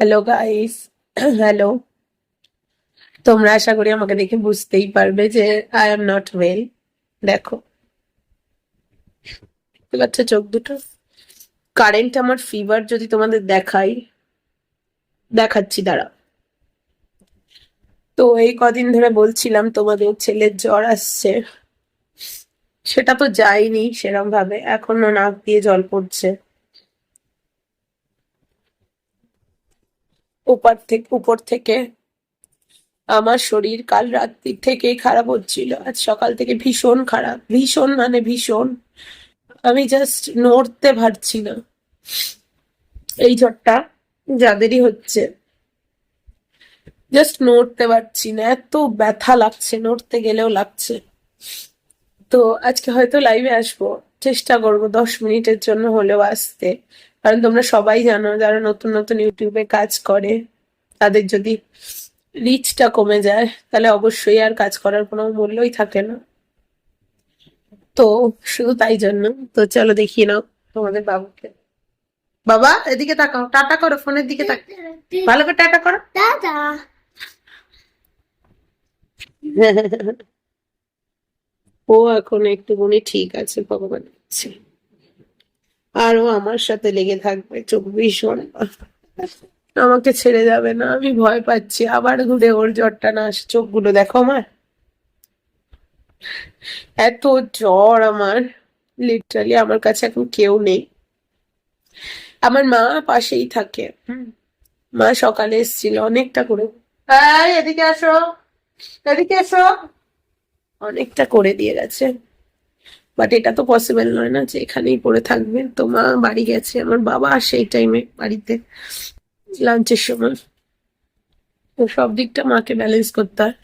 Hello guys hello তোমরা আশা করি আমাকে দেখে বুঝতেই পারবে যে আই এম নট ওয়েল দেখো। পাচ্ছ চোখ দুটো? কারেন্ট আমার ফিভার যদি তোমাদের দেখাই, দেখাচ্ছি দাঁড়া তো এই কদিন ধরে বলছিলাম তোমাদের ছেলের জ্বর আসছে। সেটা তো যায়নি সেরম ভাবে এখনও নাক দিয়ে জল পড়ছে। উপর থেকে উপর থেকে। আমার শরীর কাল রাত্রি থেকেই খারাপ হচ্ছিল। আজ সকাল থেকে ভীষণ খারাপ। ভীষণ মানে ভীষণ। আমি জাস্ট নড়তে পারছি না। এই জ্বরটা যাদেরই হচ্ছে। জাস্ট নড়তে পারছি না। এত ব্যথা লাগছে, নড়তে গেলেও লাগছে। তো আজকে হয়তো লাইভে আসব। চেষ্টা করব দশ মিনিটের জন্য হলেও আসতে। কারণ তোমরা সবাই জানো যারা নতুন নতুন ইউটিউবে কাজ করে তাদের যদি রিচটা কমে যায় তাহলে অবশ্যই আর কাজ করার কোনো মূল্যই থাকে না। তো শুধু তাই জন্য। তো চলো দেখিয়ে নাও তোমাদের বাবুকে। বাবা এদিকে তাকাও। টাটা করো ফোনের দিকে তাক ভালো করে টাটা করো। দাদা ও এখন একটুখানি ঠিক আছে, ভগবান আর ও আমার সাথে লেগে থাকবে চব্বিশ ঘণ্টা আমাকে ছেড়ে যাবে না, আমি ভয় পাচ্ছি। আবার ঘুরে ওর জ্বরটা না আসে, চোখগুলো দেখো আমার। এত জ্বর আমার লিটারালি আমার কাছে এখন কেউ নেই। আমার মা পাশেই থাকে। মা সকালে এসেছিল অনেকটা করে। এদিকে আসো, এদিকে এসো। অনেকটা করে দিয়ে গেছে। বাট এটা তো পসিবল নয় না যে এখানেই পড়ে থাকবে। তো মা বাড়ি গেছে, আমার বাবা আসে এই টাইমে বাড়িতে লাঞ্চের সময়। তো সব দিকটা মাকে ব্যালেন্স করতে হয়।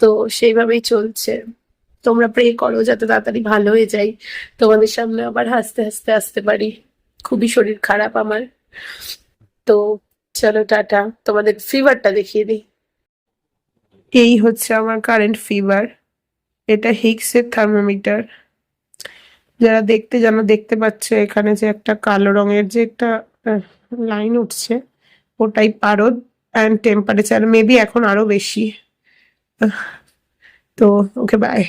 তো সেইভাবেই চলছে। তোমরা প্রে করো যাতে তাড়াতাড়ি ভালো হয়ে যাই। তোমাদের সামনে আবার হাসতে হাসতে আসতে পারি। খুবই শরীর খারাপ আমার। তো চলো টাটা, তোমাদের ফিভারটা দেখিয়ে দিই। এই হচ্ছে আমার কারেন্ট ফিভার এটা হিক্সের থার্মোমিটার যারা দেখতে যেন দেখতে পাচ্ছে এখানে যে একটা কালো রঙের যে একটা লাইন উঠছে, ওটাই পারদ অ্যান্ড টেম্পারেচার মেবি এখন আরও বেশি। তো ওকে বাই